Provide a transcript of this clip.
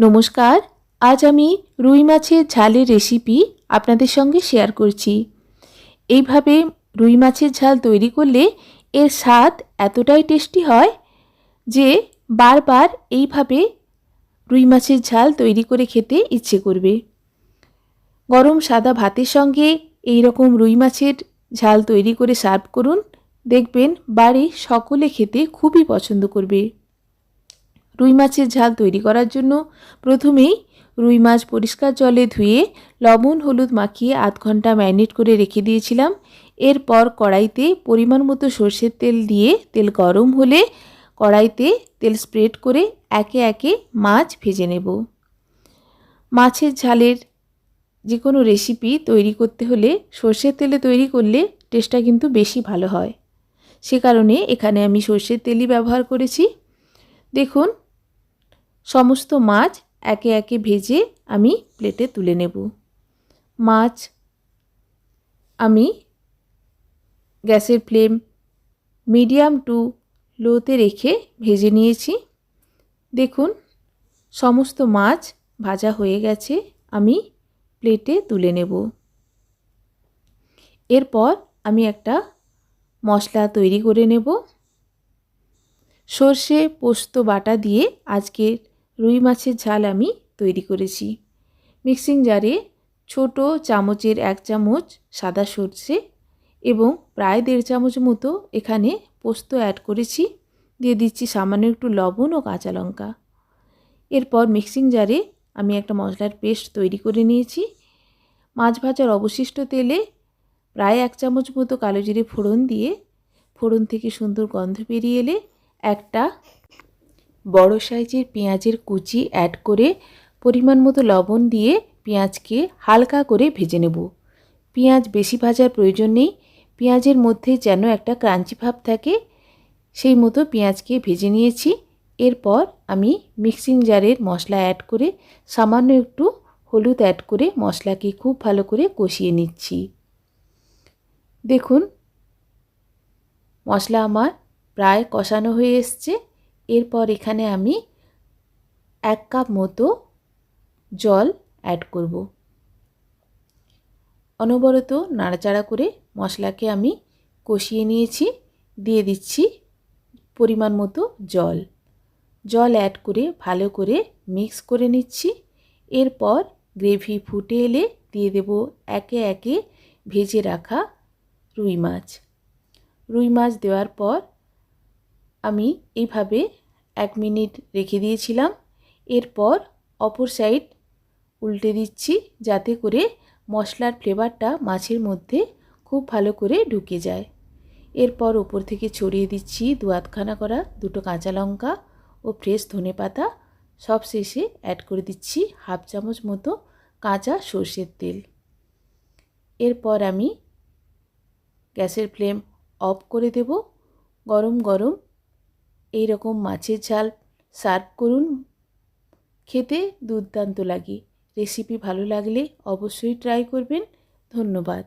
নমস্কার, আজ আমি রুই মাছের ঝালের রেসিপি আপনাদের সঙ্গে শেয়ার করছি। এইভাবে রুই মাছের ঝাল তৈরি করলে এর স্বাদ এতটাই টেস্টি হয় যে বারবার এইভাবে রুই মাছের ঝাল তৈরি করে খেতে ইচ্ছে করবে। গরম সাদা ভাতের সঙ্গে এই রকম রুই মাছের ঝাল তৈরি করে সার্ভ করুন। দেখবেন বাড়ি সকলে খেতে খুবই পছন্দ করবে। রুই মাছের ঝাল তৈরি করার জন্য প্রথমেই রুই মাছ পরিষ্কার জলে ধুয়ে লবণ, হলুদ মাখিয়ে আধ ঘণ্টা ম্যারিনেট করে রেখে দিয়েছিলাম। এরপর কড়াইতে পরিমাণ মতো সর্ষের তেল দিয়ে তেল গরম হলে কড়াইতে তেল স্প্রেড করে একে একে মাছ ভেজে নেব। মাছের ঝালের যে কোনো রেসিপি তৈরি করতে হলে সর্ষের তেলে তৈরি করলে টেস্টটা কিন্তু বেশি ভালো হয়। সে কারণে এখানে আমি সর্ষের তেলই ব্যবহার করেছি। দেখুন সমস্ত মাছ একে একে ভেজে আমি প্লেটে তুলে নেব। মাছ আমি গ্যাসের ফ্লেম মিডিয়াম টু লোতে রেখে ভেজে নিয়েছি। দেখুন, সমস্ত মাছ ভাজা হয়ে গেছে, আমি প্লেটে তুলে নেব। এরপর আমি একটা মশলা তৈরি করে নেব। সর্ষে পোস্ত বাটা দিয়ে আজকের রুই মাছের ঝাল আমি তৈরি করেছি। মিক্সিং জারে ছোট চামচের এক চামচ সাদা সর্ষে এবং প্রায় দেড় চামচ মতো এখানে পোস্ত অ্যাড করেছি। দিয়ে দিচ্ছি সামান্য একটু লবণ ও কাঁচা লঙ্কা। এরপর মিক্সিং জারে আমি একটা মশলার পেস্ট তৈরি করে নিয়েছি। মাছ ভাজার অবশিষ্ট তেলে প্রায় এক চামচ মতো কালো জিরে ফোড়ন দিয়ে ফোড়ন থেকে সুন্দর গন্ধ বেরিয়ে এলে একটা বড় সাইজের পেঁয়াজের কুচি অ্যাড করে পরিমাণ মতো লবণ দিয়ে পেঁয়াজকে হালকা করে ভেজে নেব। পেঁয়াজ বেশি ভাজার প্রয়োজন নেই। পেঁয়াজের মধ্যে যেন একটা ক্রাঞ্চি ভাব থাকে, সেই মতো পেঁয়াজকে ভেজে নিয়েছি। এরপর আমি মিক্সিং জারের মশলা অ্যাড করে সামান্য একটু হলুদ অ্যাড করে মশলাকে খুব ভালো করে কষিয়ে নিচ্ছি। দেখুন, মশলা আমার প্রায় কষানো হয়ে এসছে। এরপর এখানে আমি এক কাপ মতো জল অ্যাড করব। অনবরত নাড়াচাড়া করে মশলাকে আমি কষিয়ে নিয়েছি, দিয়ে দিচ্ছি পরিমাণ মতো জল। জল অ্যাড করে ভালো করে মিক্স করে নিচ্ছি। এরপর গ্রেভি ফুটে এলে দিয়ে দেব একে একে ভেজে রাখা রুই মাছ। রুই মাছ দেওয়ার পর আমি এইভাবে এক মিনিট রেখে দিয়েছিলাম। এরপর অপর সাইড উল্টে দিচ্ছি যাতে করে মশলার ফ্লেভারটা মাছের মধ্যে খুব ভালো করে ঢুকে যায়। এরপর ওপর থেকে ছড়িয়ে দিচ্ছি দু আধখানা করা দুটো কাঁচা লঙ্কা ও ফ্রেশ ধনে পাতা। সব শেষে অ্যাড করে দিচ্ছি হাফ চামচ মতো কাঁচা সর্ষের তেল। এরপর আমি গ্যাসের ফ্লেম অফ করে দেব। গরম গরম এই রকম মাছের ঝাল সার্ভ করুন। খেতে দুর্দান্ত লাগে। রেসিপি ভালো লাগলে অবশ্যই ট্রাই করবেন। ধন্যবাদ।